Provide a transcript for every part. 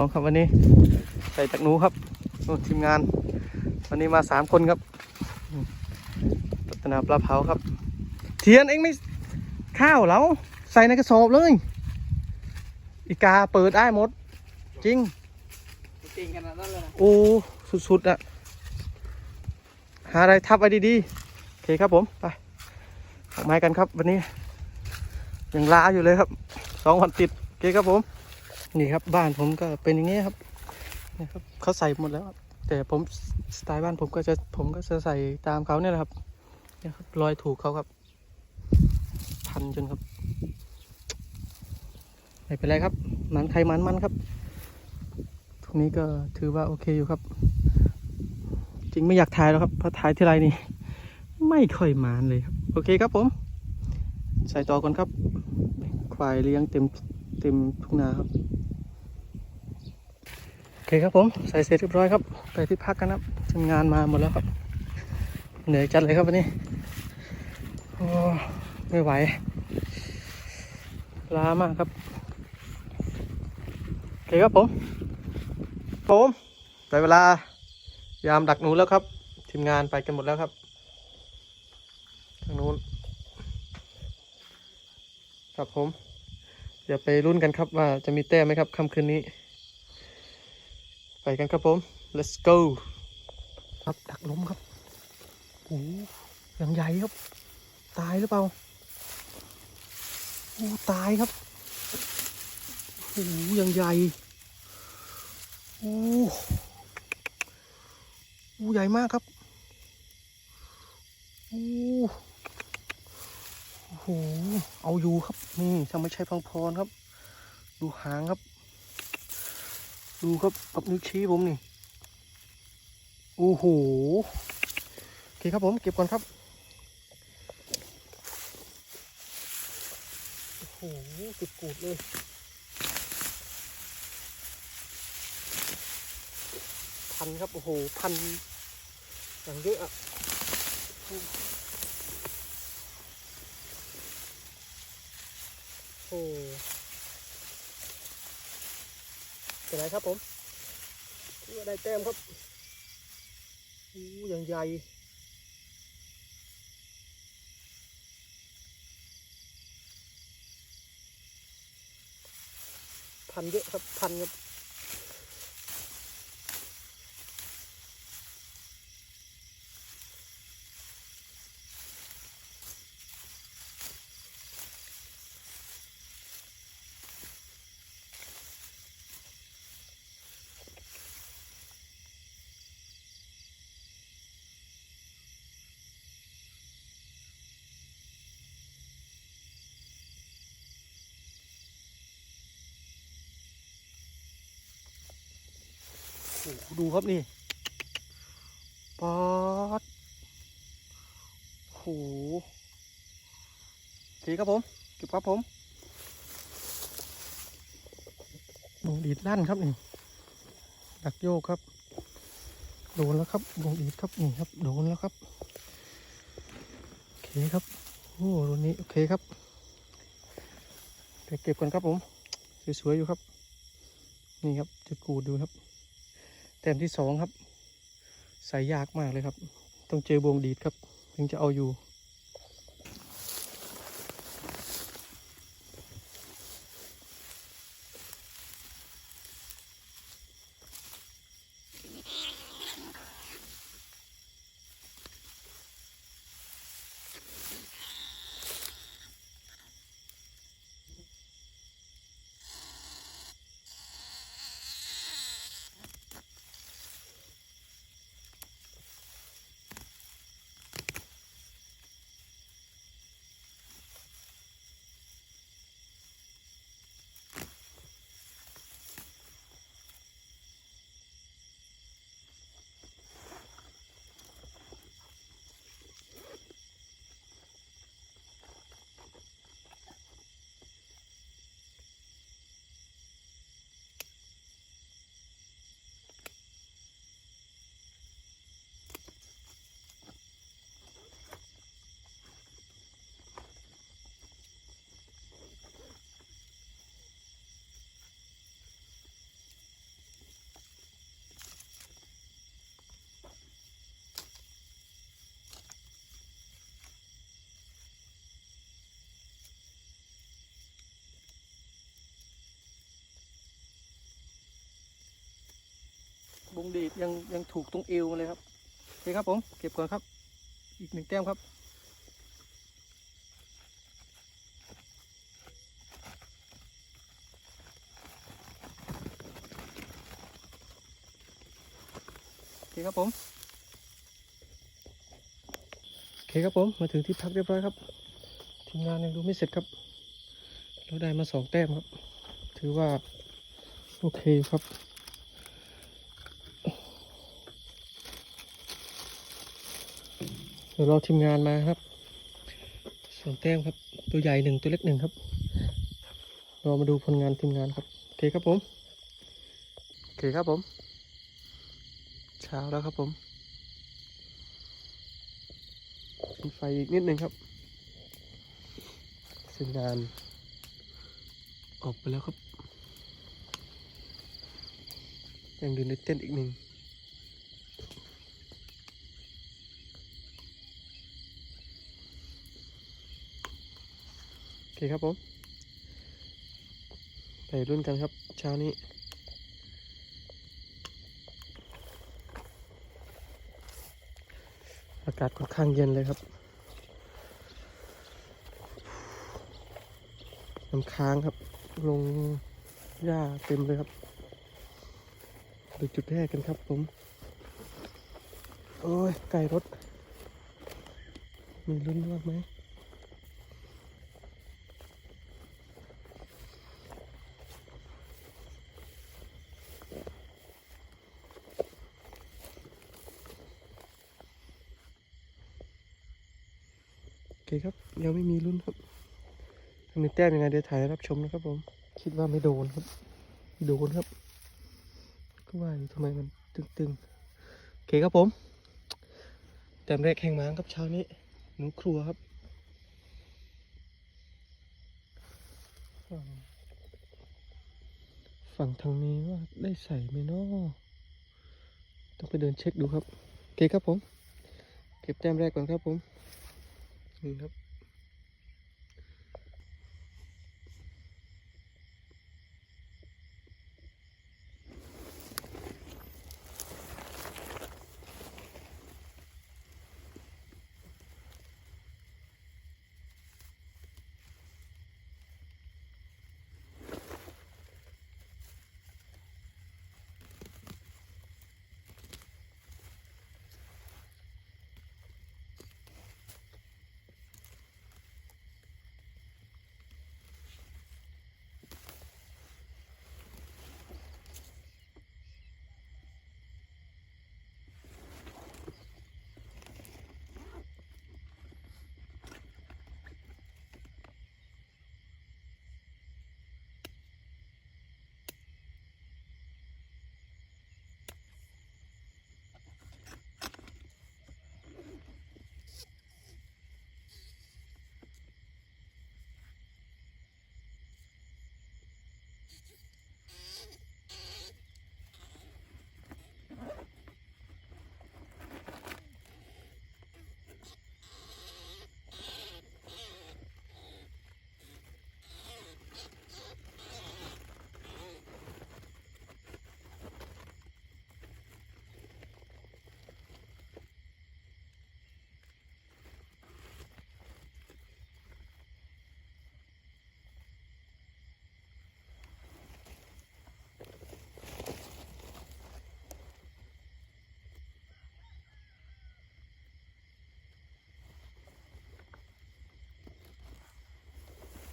องครับวันนี้ใส่จากหนูครับทีมงาน วันนี้มาสามคนครับอืมรัตนาปลาเผาครับ เทียนเองไม่ข้าวแล้วใส่ในกระสอบเลย อีกาเปิดได้หมด จริงจริงขนาดนั้นเลยนะโอ้สุดๆอะหาอะไรทับไว้ดีๆโอเคครับผมไปออกไม้กันครับวันนี้ยังล้าอยู่เลยครับสองวันติดโอเคครับผม นี่ครับบ้านผมก็เป็นอย่างนี้ครับนี่ครับเขาใส่หมดแล้วแต่ผมสไตล์บ้านผมก็จะผมก็จะใส่ตามเขาเนี่ยแหละครับนี่ยครับรอยถูกเขาครับ พันจนครับไม่เป็นไรครับมันใครมันมันครับตรงนี้ก็ถือว่าโอเคอยู่ครับ จริงไม่อยากถ่ายแล้วครับเพราะถ่ายที่ไรนี่ไม่ค่อยมานเลยครับ โอเคครับผม ใส่ต่อก่อนครับ ควายเลี้ยงเต็มเต็มทุ่งนาครับ คครับผมใส่เสร็จเรียบร้อยครับ ไปที่พักกันครับทำงานมาหมดแล้วครับ เหนื่อยจัดเลยครับวันนี้โอ้ไม่ไหวล้ามากครับโอเคครับผม ผมได้เวลายามดักหนูแล้วครับ ทีมงานไปกันหมดแล้วครับทางนู้นครับผม เดี๋ยวไปรุ่นกันครับว่าจะมีแต้มไหมครับค่ำคืนนี้ ไปกันครับผม let's go ครับดักล้มครับโอ้โหอย่างใหญ่ครับ ตายหรือเปล่าโอ้ตายครับโอ้โหอย่างใหญ่โอ้โหใหญ่มากครับโอ้โหเอาอยู่ครับนี่ทำไม่ใช่พังพรครับ ดูหางครับ ดูครับกับนิ้วชี้ผมนี่ โอ้โห โอเคครับผมเก็บก่อนครับ โอ้โหติดกูดเลยพันครับ โอ้โห พันอย่างเยอะอะโอ้ เป็นไรครับผมเพื่อได้แต้มครับอู้อย่างใหญ่พันเยอะครับพันครับ ดูครับนี่ป๊อดโหโอเครับผมเก็บครับผมดวงดีดลั่นครับนี่ดักโยกครับ โดนแล้วครับดวงดีดครับนี่ครับ โดนแล้วครับโอเคครับโอ้ตัวนี้โอเคครับไปเก็บกันครับผมสวยๆอยู่ครับ นี่ครับจุดกูดดูครับ แต้มที่สองครับ ใส่ยากมากเลยครับ ต้องเจอบวงดีดครับ ถึงจะเอาอยู่ บงดีดยังยังถูกตรงเอวเลยครับโอเคครับผมเก็บก่อนครับ อีกหนึ่งแต้มครับโอเคครับผมโอเคครับผมมาถึงที่พักเรียบร้อยครับทีมงานยังดูไม่เสร็จครับเราได้มาสองแต้มครับ ถือว่า โอเคครับ ดี๋ยวรอทีมงานมาครับสองแต้มครับ ตัวใหญ่หนึ่งตัวเล็กหนึ่งครับรอมาดูผลงานทีมงานครับโอเคครับผมโอเคครับผม เช้าแล้วครับผมปิดไฟอีกนิดหนึ่งครับสัญญาณออกไปแล้วครับ ยังอยู่ในเต้นอีกหนึ่ง เคครับผม ไปรุ่นกันครับ เช้านี้อากาศค่อนข้างเย็นเลยครับ น้ำค้างครับ ลงหญ้าเต็มเลยครับดูจุดแรกกันครับผม โอ้ย ไก่รถ มีลุ้นมากไหม โอเคครับ ยังไม่มีลุ้นครับถ้ามีแต้มยังไงเดี๋ยวถ่ายรับชมนะครับผม คิดว่าไม่โดนครับ โดนครับ ก็ว่าอยู่ทำไมมันตึงๆ โอเคครับผม แต้มแรกแข่งม้างครับเช้านี้ หนูครัวครับฝั่งฝั่งทางนี้ว่าได้ใส่ไหมเนาะต้องไปเดินเช็คดูครับ โอเคครับผม เก็บแต้มแรกก่อนครับผมนี่ครับ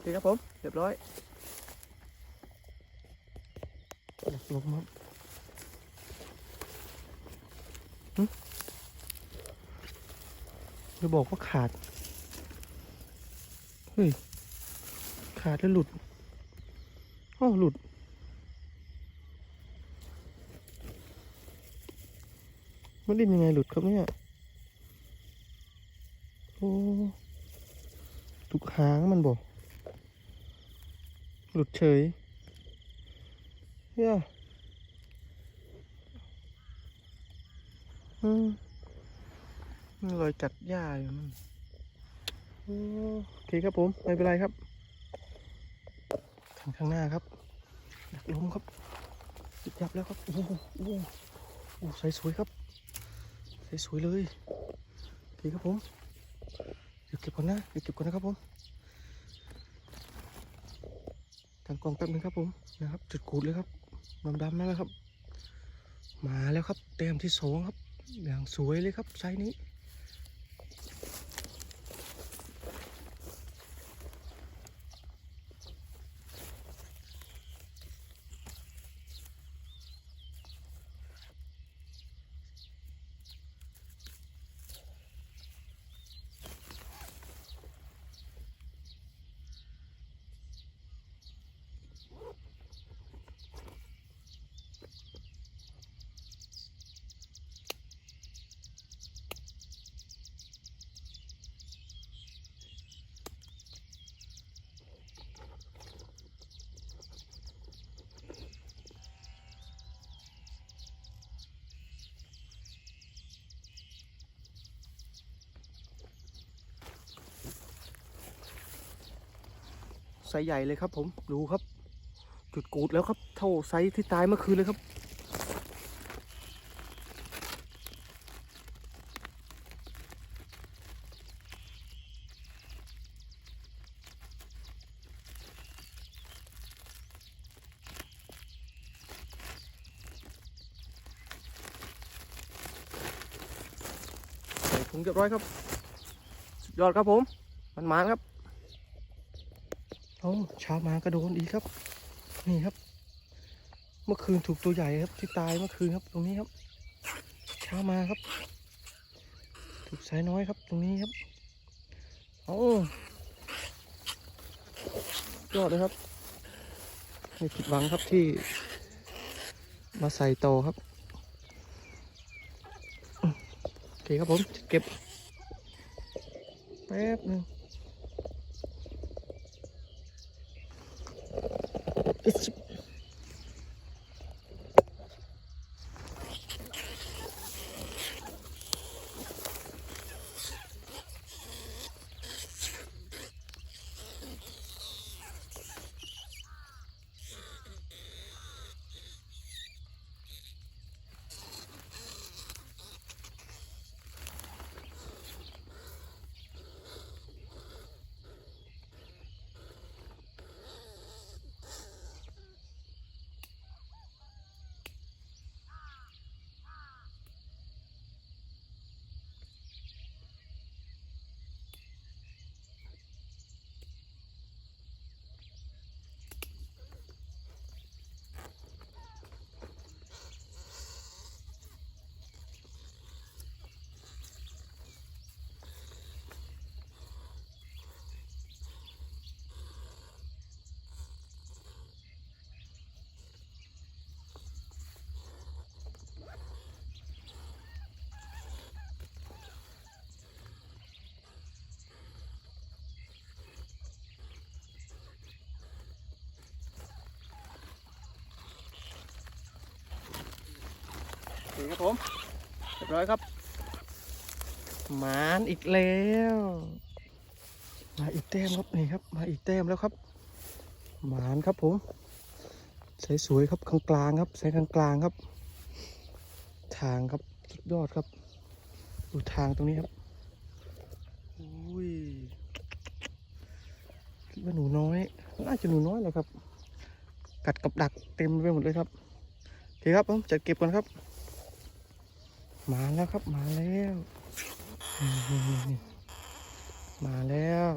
เคครับผม เรียบร้อยอยากลงครับหึจะบอกว่าขาด เฮ้ย ขาดแล้วหลุดอ้าวหลุด มันดิ้นยังไงหลุดครับเนี่ย โอ้ ถูกหางมันบอก หลุดเฉยเนี่ยอืมมีรอยกัดหญ้าอยู่นั่นโอ้โอเคครับผม ไม่เป็นไรครับ ข้างข้างหน้าครับดักลมครับจิบจับแล้วครับ โอ้โหโอ้โหโอ้ใสสวยครับ ใสสวยเลยโอเคครับผม เดี๋ยวเก็บก่อนนะ เดี๋ยวเก็บก่อนนะครับผมั้งกล้องแป๊บนึงครับผมนะครับ จุดกูดเลยครับดำดำๆแล้วครับ มาแล้วครับ เต็มที่สองครับ อย่างสวยเลยครับไซส์นี้ ไซส์ใหญ่เลยครับ ผมดูครับ จุดกูดแล้วครับ เท่าไซส์ที่ตายเมื่อคืนเลยครับ ใส่ถุงเรียบร้อยครับสุดยอดครับผม มันมานครับ อ้เช้ามากระโดนอีกครับ นี่ครับ เมื่อคืนถูกตัวใหญ่ครับที่ตายเมื่อคืนครับ ตรงนี้ครับ เช้ามาครับ ถูกสายน้อยครับ ตรงนี้ครับโอ้ยอดเลยครับไม่ผิดหวังครับที่ มาใส่โตครับโอเคครับผมเก็บแป๊บหนึง ครับผมเรียบร้อยครับหมานอีกแล้ว มาอีกแต้มครับนี่ครับ มาอีกแต้มแล้วครับ หมานครับผมใสสวยๆครับกลางกลางๆครับใสกลางกลางๆครับ ทางครับสุดยอดครับ ดูทางตรงนี้ครับอุ้ยคิดว่าหนูน้อยน่าจะหนูน้อยเลยครับ กัดกับดักเต็มไปหมดเลยครับโอเคครับผมจัดเก็บก่อนครับ มาแล้วครับมาแล้ว มาแล้ว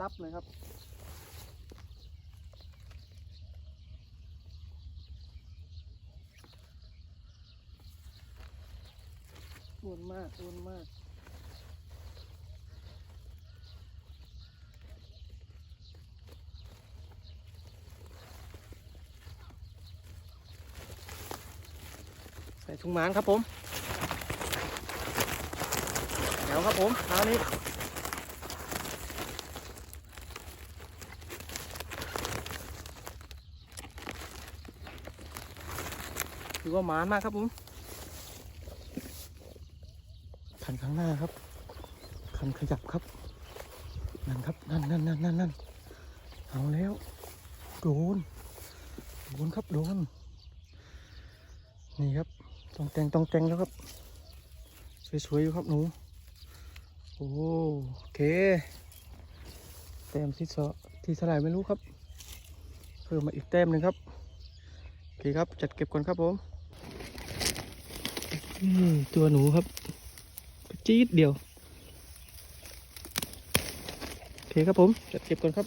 ตับเลยครับ อ้วนมาก อ้วนมากใส่ถุงหมานครับผมเดี๋ยวครับผมคราวนี้ ถือว่าหมานมากครับผมคันข้างหน้าครับ คันขยับครับ นั่นครับ นั่นนั่นนั่นนั่นนั่นเอาแล้ว โดน โดนครับ โดน นี่ครับ ต้องแต่งต้องแต่งแล้วครับ สวยๆอยู่ครับหนู โอ้โอเคแต้มที่สอที่เท่าไหร่ไม่รู้ครับ เพิ่มมาอีกแต้มหนึ่งครับ โอเคครับ จัดเก็บก่อนครับผม ตัวหนูครับ จี๊ดเดียว โอเคครับผมจัดเก็บก่อนครับ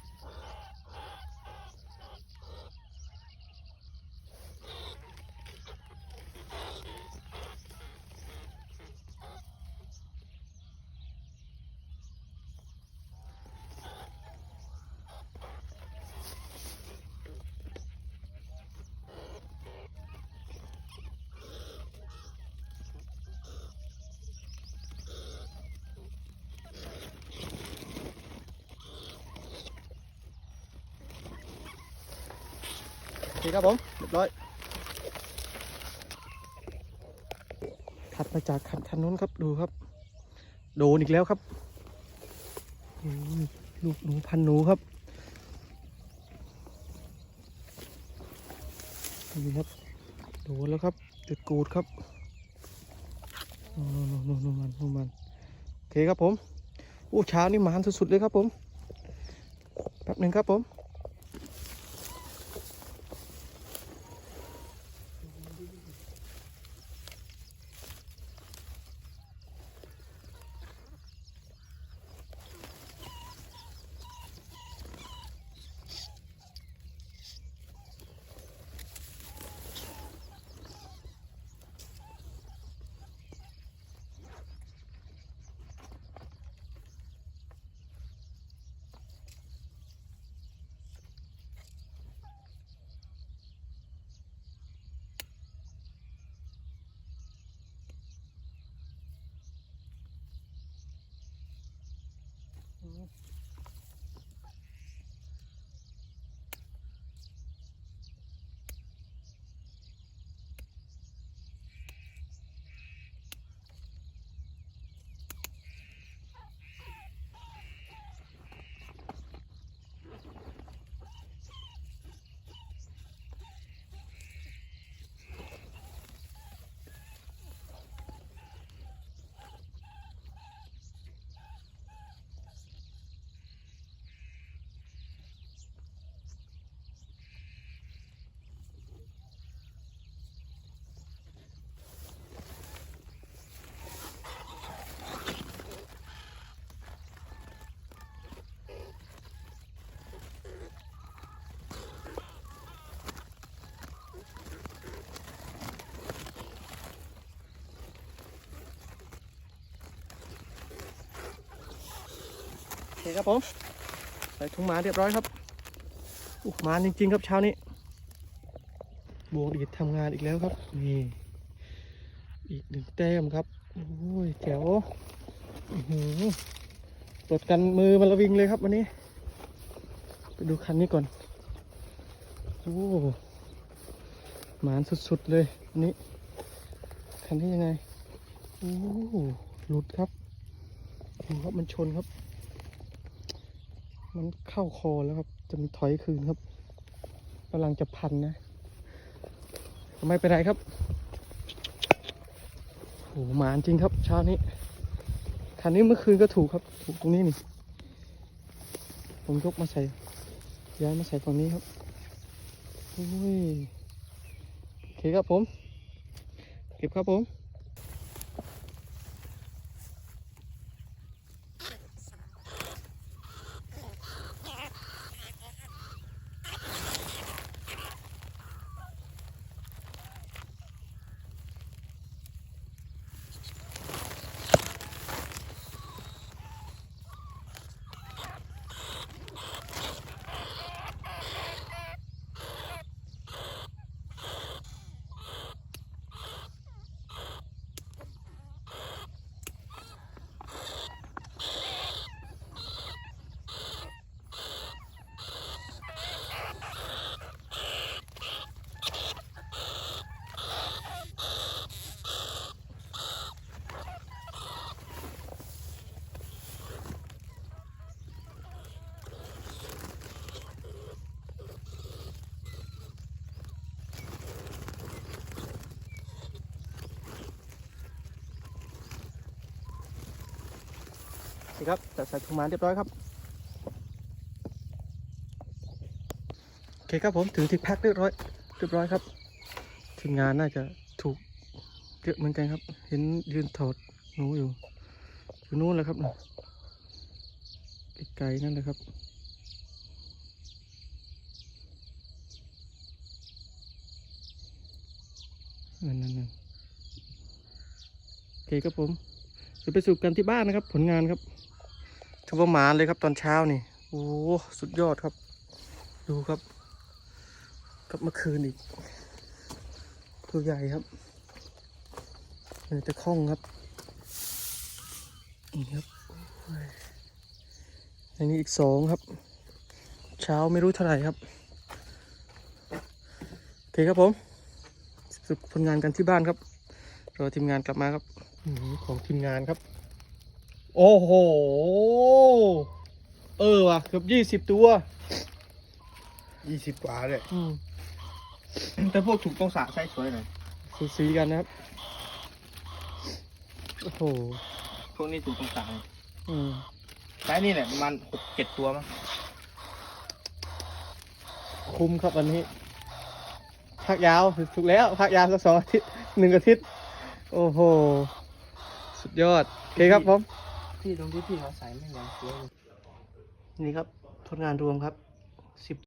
คครับผมเรียบร้อยถัดมาจากคันคันนู้นครับดูครับ โดนอีกแล้วครับลูกหนูพันหนูครับนี่ครับโดนแล้วครับ จุดกูดครับโน่นโน่นโน่นมันโน่นมันโอเคครับผมอู้เช้านี่หมานสุดๆเลยครับผมแป๊บหนึ่งครับผม ครับผม ใส่ถุงหมาเรียบร้อยครับอู้หมาจริง ๆ ครับเช้านี้บวงดีดทำงานอีกแล้วครับ นี่ อีกหนึ่งแต้มครับ โอ้ยแจ๋วอื้อหือตดกันมือมันระวิงเลยครับวันนี้ ไปดูคันนี้ก่อน โอ้หมานสุดๆเลยนนี้คันนี้ยังไง โอ้หลุดครับดูครับมันชนครับ มันเข้าคอแล้วครับ จะมีถอยคืนครับกำลังจะพันนะ ไม่เป็นไรครับโอ้หมานจริงครับเช้านี้คันนี้เมื่อคืนก็ถูกครับ ถูกตรงนี้นี่ ผมยกมาใส่ย้ายมาใส่ฝั่งนี้ครับโอ้ยโอเคครับผม เก็บครับผม โอเคครับแต่ใส่ถุงมาเรียบร้อยครับโอเคครับผมถึงที่พักเรียบร้อยเรียบร้อยครับทีมงานน่าจะถูกเยอะเหมือนกันครับ เห็นยืนถอดหนูอยู่อยู่นู้นแหละครับน่ะไกลๆนั่นเลยครับนั่นนั่นนั่นโอเคครับผมจะไปสู่กันที่บ้านนะครับ ผลงานครับ ถือว่าหมานเลยครับตอนเช้านี่โอ้สุดยอดครับ ดูครับ กับเมื่อคืนอีกตัวใหญ่ครับมันจะคล่องครับนี่ครับอันนี้อีกสองครับ เช้าไม่รู้เท่าไหร่ครับโอเคครับผมสุดผลงานกันที่บ้านครับรอทีมงานกลับมาครับของทีมงานครับ โอ้โห เออว่ะเกือบยี่สิบตัว ยี่สิบกว่าเลยอืมแต่พวกถูกต้องสระใช้สวยหน่อยสูสีกันนะครับ โอ้โห พวกนี้ถูกต้องสระอืมใช้นี่แหละประมาณหกเจ็ดตัวมั้งคุ้มครับวันนี้ พักยาวถูกแล้ว พักยาวสักสองอาทิตย์หนึ่งอาทิตย์ โอ้โห สุดยอด โอเคครับผม พี่ตรงที่พี่เขาใส่ไม่ยังสวยเลยนี่ครับผลงานรวมครับสิบ